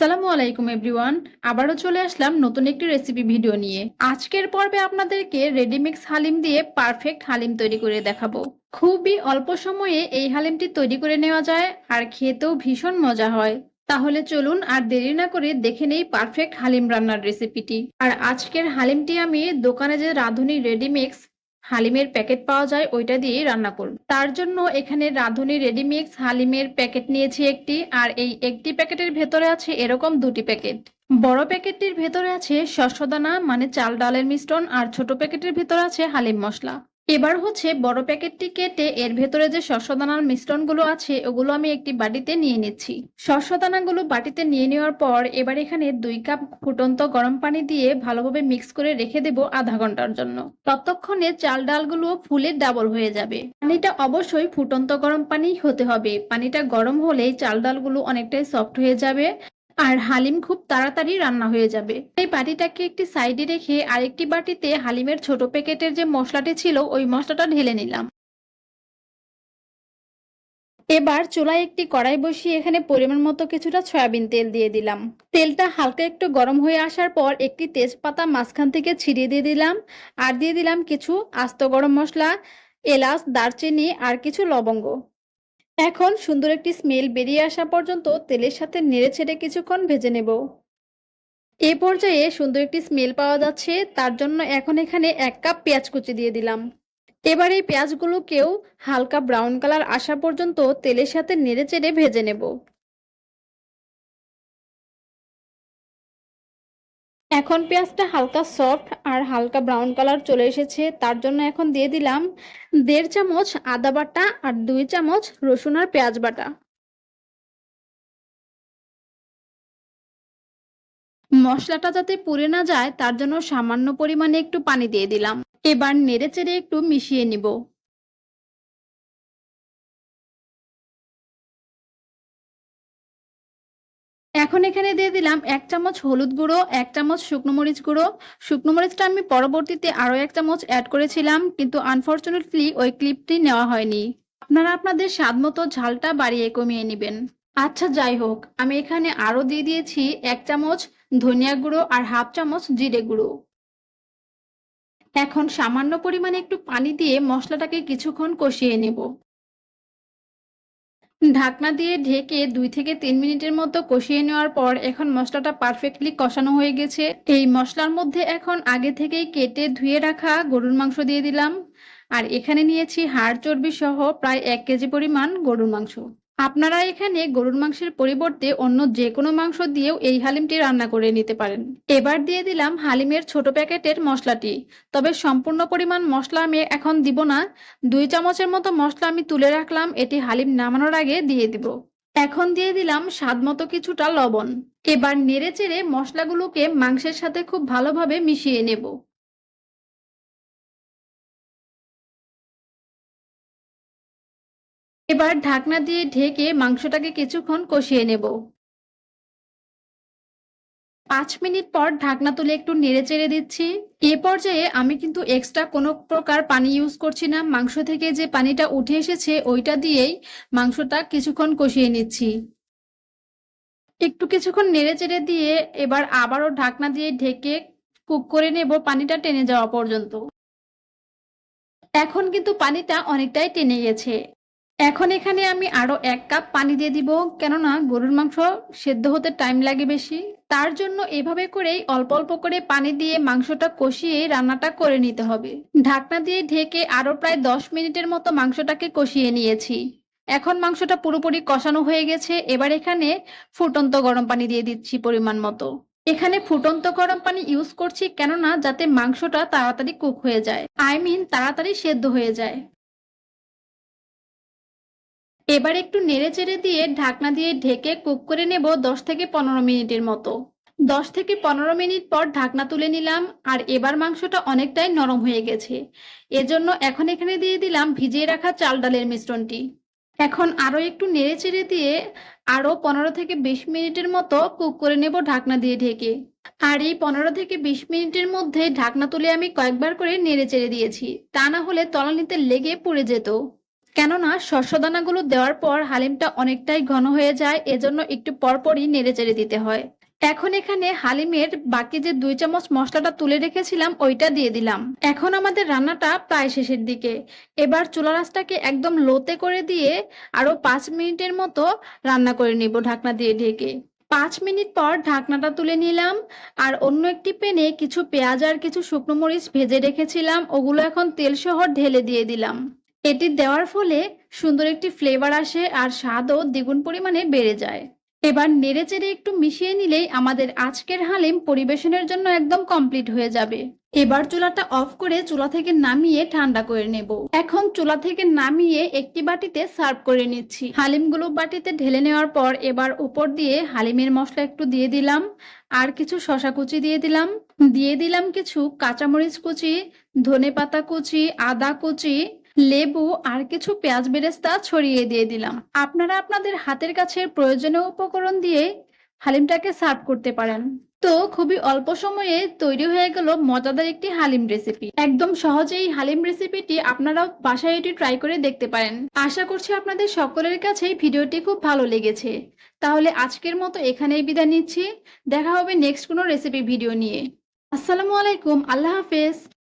আসসালামু আলাইকুম, এভরিওয়ান। আবারও চলে আসলাম নতুন একটি রেসিপি ভিডিও নিয়ে। আজকের পর্বে আপনাদেরকে রেডিমিক্স হালিম দিয়ে পারফেক্ট হালিম তৈরি করে দেখাবো। খুবই অল্প সময়ে এই হালিমটি তৈরি করে নেওয়া যায় আর খেতেও ভীষণ মজা হয়। তাহলে চলুন আর দেরি না করে দেখে নেই পারফেক্ট হালিম রান্নার রেসিপিটি আর আজকের হালিমটি আমি দোকানে যে রাঁধুনি রেডিমিক্স হালিমের প্যাকেট পাওয়া যায়, ওইটা দিয়েই রান্না করব। তার জন্য এখানে রাঁধুনি রেডিমিক্স হালিমের প্যাকেট নিয়েছি একটি, আর এই একটি প্যাকেটের ভেতরে আছে এরকম দুটি প্যাকেট। বড় প্যাকেটটির ভেতরে আছে শস্যদানা মানে চাল ডালের মিশ্রণ, আর ছোট প্যাকেটের ভেতরে আছে হালিম মশলা। এবার হচ্ছে বড় প্যাকেটটি কেটে এর ভেতরে যে শস্যদানার মিশ্রণগুলো আছে, ওগুলো আমি একটি বাটিতে নিয়ে নিচ্ছি। শস্যদানাগুলো বাটিতে নিয়ে নেওয়ার পর এবার এখানে দুই কাপ ফুটন্ত গরম পানি দিয়ে ভালোভাবে মিক্স করে রেখে দেব আধা ঘণ্টার জন্য। ততক্ষণে চাল ডালগুলো ফুলে ডাবল হয়ে যাবে। পানিটা অবশ্যই ফুটন্ত গরম পানি হতে হবে। পানিটা গরম হলেই চাল ডালগুলো অনেকটাই সফট হয়ে যাবে। আর হালিম খুব তাড়াতাড়ি রান্না হয়ে যাবে। এই বাটিটাকে একটি সাইডে রেখে আরেকটি বাটিতে হালিমের ছোট প্যাকেটের যে মশলাটি ছিল, ওই মশলাটা ঢেলে নিলাম। এবার চুলায় একটি কড়াই বসিয়ে এখানে পরিমাণ মতো কিছুটা সয়াবিন তেল দিয়ে দিলাম। তেলটা হালকা একটু গরম হয়ে আসার পর একটি তেজপাতা মাঝখান থেকে ছিঁড়িয়ে দিয়ে দিলাম। আর দিয়ে দিলাম কিছু আস্ত গরম মশলা, এলাচ, দারচিনি আর কিছু লবঙ্গ। এখন সুন্দর একটি স্মেল বেরিয়ে আসা পর্যন্ত তেলের সাথে নেড়ে ছেড়ে কিছুক্ষণ ভেজে নেব। এ পর্যায়ে সুন্দর একটি স্মেল পাওয়া যাচ্ছে, তার জন্য এখন এখানে এক কাপ পেঁয়াজ কুচি দিয়ে দিলাম। এবার এই পেঁয়াজগুলোকেও হালকা ব্রাউন কালার আসা পর্যন্ত তেলের সাথে নেড়ে চেড়ে ভেজে নেব। এখন পেঁয়াজটা হালকা সফট আর হালকা ব্রাউন কালার চলে এসেছে। তার জন্য এখন দিয়ে দিলাম দেড় চামচ আদা বাটা আর দুই চামচ রসুন আর পেঁয়াজ বাটা। মশলাটা যাতে পুড়ে না যায়, তার জন্য সামান্য পরিমাণে একটু পানি দিয়ে দিলাম। এবার নেড়ে চেড়ে একটু মিশিয়ে নিব। এখন এখানে দিয়ে দিলাম এক চামচ হলুদ গুঁড়ো, এক চামচ শুকনো মরিচ গুঁড়ো। শুকনো মরিচটা আমি পরবর্তীতে আরও এক চামচ অ্যাড করেছিলাম, কিন্তু আনফর্চুনেটলি ওই ক্লিপটি নেওয়া হয়নি। আপনারা আপনাদের স্বাদ মতো ঝালটা বাড়িয়ে কমিয়ে নেবেন। আচ্ছা যাই হোক, আমি এখানে আরও দিয়ে দিয়েছি এক চামচ ধনিয়া গুঁড়ো আর হাফ চামচ জিরে গুঁড়ো। এখন সামান্য পরিমাণে একটু পানি দিয়ে মশলাটাকে কিছুক্ষণ কষিয়ে নেব। ঢাকনা দিয়ে ঢেকে দুই থেকে তিন মিনিটের মতো কষিয়ে নেওয়ার পর এখন মশলাটা পারফেক্টলি কষানো হয়ে গেছে। এই মশলার মধ্যে এখন আগে থেকেই কেটে ধুয়ে রাখা গরুর মাংস দিয়ে দিলাম। আর এখানে নিয়েছি হাড় চর্বি সহ প্রায় এক কেজি পরিমাণ গরুর মাংস। আপনারা এখানে গরুর মাংসের পরিবর্তে অন্য যে কোনো মাংস দিয়েও এই হালিমটি রান্না করে নিতে পারেন। এবার দিয়ে দিলাম হালিমের ছোট প্যাকেটের মশলাটি। তবে সম্পূর্ণ পরিমাণ মশলা আমি এখন দিব না। দুই চামচের মতো মশলা আমি তুলে রাখলাম এটি হালিম নামানোর আগে দিয়ে দিব। এখন দিয়ে দিলাম স্বাদ মতো কিছুটা লবণ। এবার নেড়ে চেড়ে মশলাগুলোকে মাংসের সাথে খুব ভালোভাবে মিশিয়ে নেব। এবার ঢাকনা দিয়ে ঢেকে মাংসটাকে কিছুক্ষণ কষিয়ে নেব। পাঁচ মিনিট পর ঢাকনা তুলে একটু নেড়ে চেড়ে দিচ্ছি। এ পর্যায়ে আমি কিন্তু এক্সট্রা কোনো প্রকার পানি ইউজ করছি না। মাংস থেকে যে পানিটা উঠে এসেছে, ওইটা দিয়েই মাংসটা কিছুক্ষণ কষিয়ে নিচ্ছি। একটু কিছুক্ষণ নেড়ে চেড়ে দিয়ে এবার আবারও ঢাকনা দিয়ে ঢেকে কুক করে নেব পানিটা টেনে যাওয়া পর্যন্ত। এখন কিন্তু পানিটা অনেকটাই টেনে গেছে। এখন এখানে আমি আরও এক কাপ পানি দিয়ে দিব, কেননা গরুর মাংস সেদ্ধ হতে টাইম লাগে বেশি। তার জন্য এভাবে করেই অল্প অল্প করে পানি দিয়ে মাংসটা কষিয়ে রান্নাটা করে নিতে হবে। ঢাকনা দিয়ে ঢেকে আরও প্রায় দশ মিনিটের মতো মাংসটাকে কষিয়ে নিয়েছি। এখন মাংসটা পুরোপুরি কষানো হয়ে গেছে, এবার এখানে ফুটন্ত গরম পানি দিয়ে দিচ্ছি পরিমাণ মতো। এখানে ফুটন্ত গরম পানি ইউজ করছি কেননা যাতে মাংসটা তাড়াতাড়ি কুক হয়ে যায় আই মিন তাড়াতাড়ি সেদ্ধ হয়ে যায়। এবার একটু নেড়ে চেড়ে দিয়ে ঢাকনা দিয়ে ঢেকে কুক করে নেব দশ থেকে পনেরো মিনিটের মতো। দশ থেকে পনেরো মিনিট পর ঢাকনা তুলে নিলাম, আর এবার মাংসটা অনেকটাই নরম হয়ে গেছে। এজন্য এখন এখানে দিয়ে দিলাম ভিজিয়ে রাখা চাল ডালের মিশ্রণটি। এখন আরও একটু নেড়ে চেড়ে দিয়ে আরও পনেরো থেকে বিশ মিনিটের মতো কুক করে নেব ঢাকনা দিয়ে ঢেকে। আর এই পনেরো থেকে বিশ মিনিটের মধ্যে ঢাকনা তুলে আমি কয়েকবার করে নেড়ে চেড়ে দিয়েছি। তা না হলে তলানিতে লেগে পুড়ে যেত। কেননা শস্যদানাগুলো দেওয়ার পর হালিমটা অনেকটাই ঘন হয়ে যায়, এজন্য একটু পরপরই নেড়েচেড়ে দিতে হয়। এখন এখানে হালিমের বাকি যে দুই চামচ মশলাটা তুলে রেখেছিলাম, ওইটা দিয়ে দিলাম। এখন আমাদের রান্নাটা প্রায় শেষের দিকে। এবার চুলা রাসটাকে একদম লোতে করে দিয়ে আরও পাঁচ মিনিটের মতো রান্না করে নিব ঢাকনা দিয়ে ঢেকে। পাঁচ মিনিট পর ঢাকনাটা তুলে নিলাম, আর অন্য একটি প্যানে কিছু পেঁয়াজ আর কিছু শুকনো মরিচ ভেজে রেখেছিলাম, ওগুলো এখন তেল সহ ঢেলে দিয়ে দিলাম। এটি দেওয়ার ফলে সুন্দর একটি ফ্লেভার আসে আর স্বাদও দ্বিগুণ পরিমাণে বেড়ে যায়। এবার নেড়েচেড়ে একটু মিশিয়ে নিলেই আমাদের আজকের হালিম পরিবেশনের জন্য একদম কমপ্লিট হয়ে যাবে। এবার চুলাটা অফ করে চুলা থেকে নামিয়ে ঠান্ডা করে নেব। এখন চুলা থেকে নামিয়ে একটি বাটিতে সার্ভ করে নিচ্ছি। হালিমগুলো বাটিতে ঢেলে নেওয়ার পর এবার উপর দিয়ে হালিমের মশলা একটু দিয়ে দিলাম, আর কিছু শশা কুচি দিয়ে দিলাম। দিয়ে দিলাম কিছু কাঁচামরিচ কুচি ধনে পাতা কুচি, আদা কুচি লেবু আর কিছু পেঁয়াজ বেরেস্তা ছড়িয়ে দিয়ে দিলাম। আপনারা আপনাদের হাতের কাছে প্রয়োজনীয় উপকরণ দিয়ে হালিমটাকে সার্ভ করতে পারেন। তো খুবই অল্প সময়ে তৈরি হয়ে গেল মজাদার একটি হালিম রেসিপি একদম সহজেই হালিম রেসিপিটি আপনারাও বাসায় এটি ট্রাই করে দেখতে পারেন। আশা করছি আপনাদের সকলের কাছেই ভিডিওটি খুব ভালো লেগেছে। তাহলে আজকের মতো এখানেই বিদায় নিচ্ছি। দেখা হবে নেক্সট কোনো রেসিপি ভিডিও নিয়ে। আসসালামু আলাইকুম, আল্লাহ হাফেজ।